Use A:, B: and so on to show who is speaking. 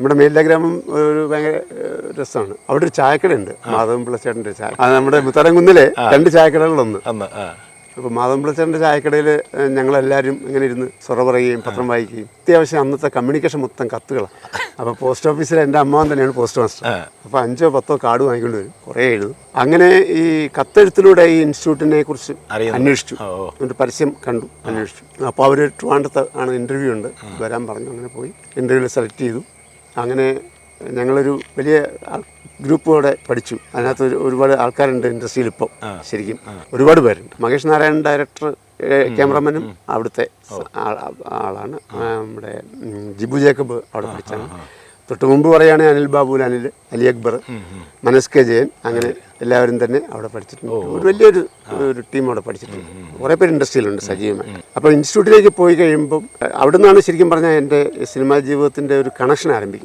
A: നമ്മുടെ മേലില ഗ്രാമം ഒരു ഭയങ്കര രസമാണ്. അവിടെ ഒരു ചായക്കടയുണ്ട്. മാധവൻ പിള്ളച്ചേട്ടന്റെ ചായ അത് നമ്മുടെ മുത്തറംകുന്നിലെ രണ്ട് ചായക്കടകളിലൊന്ന്. അപ്പോൾ മാധവൻ പിള്ളച്ചേട്ടന്റെ ചായക്കടയിൽ ഞങ്ങളെല്ലാവരും ഇങ്ങനെ ഇരുന്ന് സ്വറ പറയുകയും പത്രം വായിക്കുകയും. അത്യാവശ്യം അന്നത്തെ കമ്മ്യൂണിക്കേഷൻ മൊത്തം കത്തുകളാണ്. അപ്പോൾ പോസ്റ്റ് ഓഫീസിൽ എന്റെ അമ്മാവൻ തന്നെയാണ് പോസ്റ്റ് മാസ്റ്റർ അപ്പോൾ അഞ്ചോ പത്തോ കാർഡ് വാങ്ങിക്കൊണ്ട് വരും. കുറേ എഴുതും. അങ്ങനെ ഈ കത്തെഴുത്തിലൂടെ ഈ ഇൻസ്റ്റിറ്റ്യൂട്ടിനെ കുറിച്ച് അന്വേഷിച്ചു. എന്നിട്ട് പരസ്യം കണ്ടു അന്വേഷിച്ചു. അപ്പോൾ അവർ ട്രിവാൻഡത്ത് ആണ് ഇന്റർവ്യൂ ഉണ്ട്. വരാൻ പറഞ്ഞു. അങ്ങനെ പോയി. ഇന്റർവ്യൂവിൽ സെലക്ട് ചെയ്തു. അങ്ങനെ ഞങ്ങളൊരു വലിയ ഗ്രൂപ്പോടെ പഠിച്ചു. അതിനകത്ത് ഒരു- ഒരുപാട് ആൾക്കാരുണ്ട് ഇൻഡസ്ട്രിയിൽ ഇപ്പോൾ ശരിക്കും ഒരുപാട് പേരുണ്ട്. മഹേഷ് നാരായണൻ ഡയറക്ടർ ക്യാമറമാനും അവിടുത്തെ ആളാണ്. നമ്മുടെ ജിബു ജേക്കബ് അവിടെ പഠിച്ചാണ്. തൊട്ട് മുമ്പ് പറയുകയാണെങ്കിൽ അനിൽ ബാബു അനിൽ അലി അക്ബർ മനസ് കെ ജയൻ അങ്ങനെ എല്ലാവരും തന്നെ അവിടെ പഠിച്ചിട്ടുണ്ട്. ഒരു വലിയൊരു ഒരു ടീം അവിടെ പഠിച്ചിട്ടുണ്ട്. കുറേ പേര് ഇൻഡസ്ട്രിയിലുണ്ട് സജീവമായി. അപ്പോൾ ഇൻസ്റ്റിറ്റ്യൂട്ടിലേക്ക് പോയി കഴിയുമ്പം അവിടെ നിന്നാണ് ശരിക്കും പറഞ്ഞാൽ എന്റെ സിനിമാ ജീവിതത്തിന്റെ ഒരു കണക്ഷൻ ആരംഭിക്കുന്നത്.